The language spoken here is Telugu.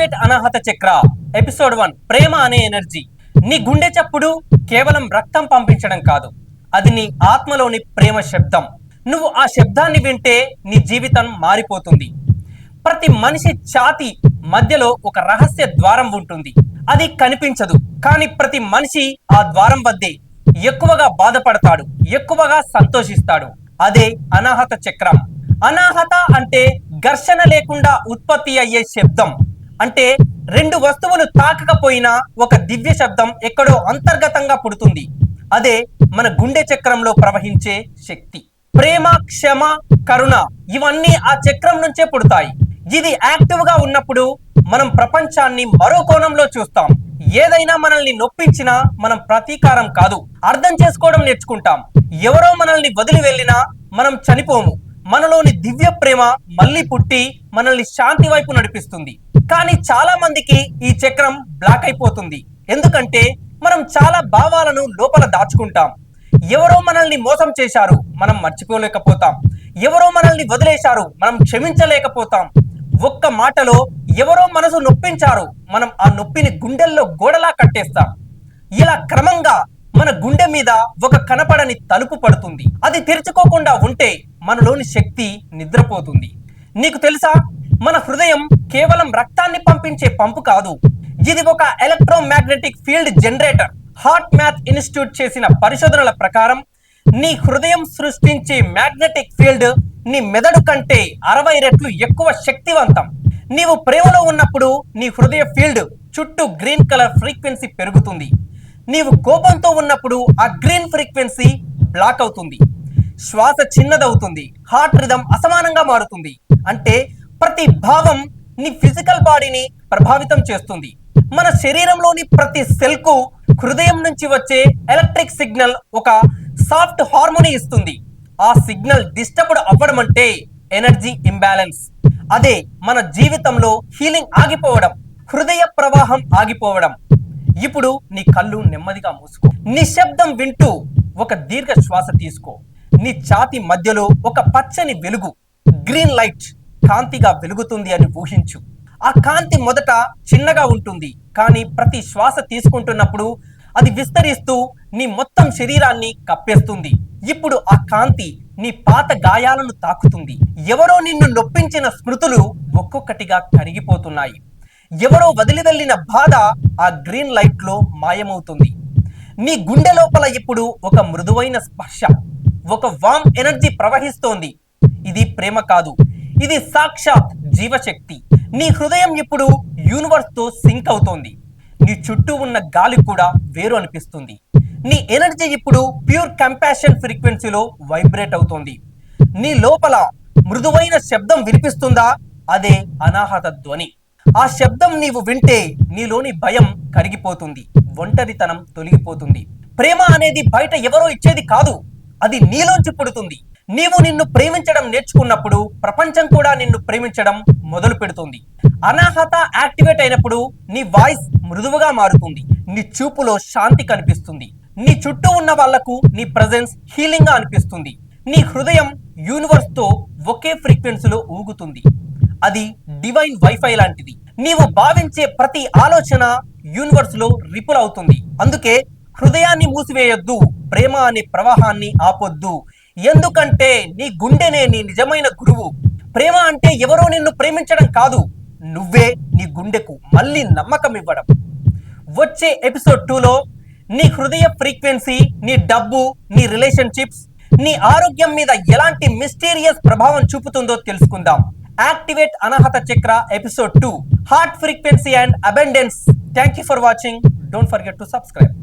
అనాహత చక్ర. ఎపిసోడ్ వన్ ప్రేమ అనే ఎనర్జీ. నీ గుండె చప్పుడు కేవలం రక్తం పంపించడం కాదు. అది నీ ఆత్మలోని ప్రేమ శబ్దం. నువ్వు ఆ శబ్దాన్ని వింటే నీ జీవితం మారిపోతుంది. ప్రతి మనిషి ఛాతి మధ్యలో ఒక రహస్య ద్వారం ఉంటుంది. అది కనిపించదు కానీ ప్రతి మనిషి ఆ ద్వారం వద్దే ఎక్కువగా బాధపడతాడు ఎక్కువగా సంతోషిస్తాడు. అదే అనాహత చక్రం. అనాహత అంటే ఘర్షణ లేకుండా ఉత్పత్తి అయ్యే శబ్దం. అంటే రెండు వస్తువులు తాకకపోయినా ఒక దివ్య శబ్దం ఎక్కడో అంతర్గతంగా పుడుతుంది. అదే మన గుండె చక్రంలో ప్రవహించే శక్తి. ప్రేమ క్షమ కరుణ ఇవన్నీ ఆ చక్రం నుంచే పుడతాయి. ఇది యాక్టివ్గా ఉన్నప్పుడు మనం ప్రపంచాన్ని మరో కోణంలో చూస్తాం. ఏదైనా మనల్ని నొప్పించినా మనం ప్రతీకారం కాదు. అర్థం చేసుకోవడం నేర్చుకుంటాం. ఎవరో మనల్ని వదిలి వెళ్ళినా మనం చనిపోము. మనలోని దివ్య ప్రేమ మళ్ళీ పుట్టి మనల్ని శాంతి వైపు నడిపిస్తుంది. కానీ చాలా మందికి ఈ చక్రం బ్లాక్ అయిపోతుంది. ఎందుకంటే మనం చాలా భావాలను లోపల దాచుకుంటాం. ఎవరో మనల్ని మోసం చేశారు మనం మర్చిపోలేకపోతాం. ఎవరో మనల్ని వదిలేశారు మనం క్షమించలేకపోతాం. ఒక్క మాటలో ఎవరో మనసు నొప్పించారు మనం ఆ నొప్పిని గుండెల్లో గోడలా కట్టేస్తాం. ఇలా క్రమంగా మన గుండె మీద ఒక కనపడని తలుపు పడుతుంది. అది తెరుచుకోకుండా ఉంటే మనలోని శక్తి నిద్రపోతుంది. నీకు తెలుసా? మన హృదయం కేవలం రక్తాన్ని పంపించే పంపు కాదు. ఇది ఒక electromagnetic field generator. Heart Math Institute చేసిన పరిశోధనల ప్రకారం నీ హృదయం సృష్టించే మ్యాగ్నెటిక్ ఫీల్డ్ నీ మెదడు కంటే అరవై రెట్లు ఎక్కువ శక్తివంతం. నీవు ప్రేమలో ఉన్నప్పుడు నీ హృదయ ఫీల్డ్ చుట్టూ గ్రీన్ కలర్ ఫ్రీక్వెన్సీ పెరుగుతుంది. నీవు కోపంతో ఉన్నప్పుడు ఆ గ్రీన్ ఫ్రీక్వెన్సీ బ్లాక్ అవుతుంది. శ్వాస చిన్నదవుతుంది. హార్ట్ రిథం అసమానంగా మారుతుంది. అంటే ప్రతి భావం నీ ఫిజికల్ బాడీని ప్రభావితం చేస్తుంది. మన శరీరంలోని ప్రతి సెల్కు హృదయం నుంచి వచ్చే ఎలక్ట్రిక్ సిగ్నల్ ఒక సాఫ్ట్ హార్మోని ఇస్తుంది. ఆ సిగ్నల్ డిస్టర్బ్డ్ అవ్వడం అంటే ఎనర్జీ ఇంబ్యాలెన్స్. అదే మన జీవితంలో హీలింగ్ ఆగిపోవడం హృదయ ప్రవాహం ఆగిపోవడం. ఇప్పుడు నీ కళ్ళు నెమ్మదిగా మూసుకో. నిశ్శబ్దం వింటూ ఒక దీర్ఘ శ్వాస తీసుకో. నీ ఛాతి మధ్యలో ఒక పచ్చని వెలుగు గ్రీన్ లైట్ కాంతిగా వెలుగుతుంది అని ఊహించు. ఆ కాంతి మొదట చిన్నగా ఉంటుంది కానీ ప్రతి శ్వాస తీసుకుంటున్నప్పుడు అది విస్తరిస్తూ నీ మొత్తం శరీరాన్ని కప్పేస్తుంది. ఇప్పుడు ఆ కాంతి నీ పాత గాయాలను తాకుతుంది. ఎవరో నిన్ను నొప్పించిన స్మృతులు ఒక్కొక్కటిగా కరిగిపోతున్నాయి. ఎవరో వదిలి వెళ్ళిన బాధ ఆ గ్రీన్ లైట్లో మాయమవుతుంది. నీ గుండె లోపల ఇప్పుడు ఒక మృదువైన స్పర్శ ఒక వామ్ ఎనర్జీ ప్రవహిస్తోంది. ఇది ప్రేమ కాదు ఇది సాక్షాత్ జీవశక్తి. నీ హృదయం ఇప్పుడు యూనివర్స్తో సింక్ అవుతోంది. నీ చుట్టూ ఉన్న గాలి కూడా వేరు అనిపిస్తుంది. నీ ఎనర్జీ ఇప్పుడు ప్యూర్ కంపాషన్ ఫ్రీక్వెన్సీలో వైబ్రేట్ అవుతోంది. నీ లోపల మృదువైన శబ్దం వినిపిస్తుందా? అదే అనాహత ధ్వని. ఆ శబ్దం నీవు వింటే నీలోని భయం కరిగిపోతుంది ఒంటరితనం తొలగిపోతుంది. ప్రేమ అనేది బయట ఎవరో ఇచ్చేది కాదు అది నీలోంచి పుడుతుంది. నీవు నిన్ను ప్రేమించడం నేర్చుకున్నప్పుడు ప్రపంచం కూడా నిన్ను ప్రేమించడం మొదలు పెడుతుంది. అనాహత యాక్టివేట్ అయినప్పుడు నీ వాయిస్ మృదువుగా మారుతుంది నీ చూపులో శాంతి కనిపిస్తుంది. నీ చుట్టూ ఉన్న వాళ్ళకు నీ ప్రజెన్స్ హీలింగ్గా అనిపిస్తుంది. నీ హృదయం యూనివర్స్తో ఒకే ఫ్రీక్వెన్సీలో ఊగుతుంది. అది డివైన్ వైఫై లాంటిది. నీవు భావించే ప్రతి ఆలోచన యూనివర్స్లో రిపుల్ అవుతుంది. అందుకే హృదయాన్ని మూసివేయొద్దు ప్రేమ అనే ప్రవాహాన్ని ఆపొద్దు. ఎందుకంటే నీ గుండెనే నీ నిజమైన గురువు. ప్రేమ అంటే ఎవరో నిన్ను ప్రేమించడం కాదు నువ్వే నీ గుండెకు మళ్ళీ నమ్మకం ఇవ్వడం. వచ్చే ఎపిసోడ్ టూలో నీ హృదయ ఫ్రీక్వెన్సీ నీ డబ్బు నీ రిలేషన్షిప్స్ నీ ఆరోగ్యం మీద ఎలాంటి మిస్టీరియస్ ప్రభావం చూపుతుందో తెలుసుకుందాం. Activate Anahata chakra episode two. Heart frequency and abundance thank you for watching don't forget to subscribe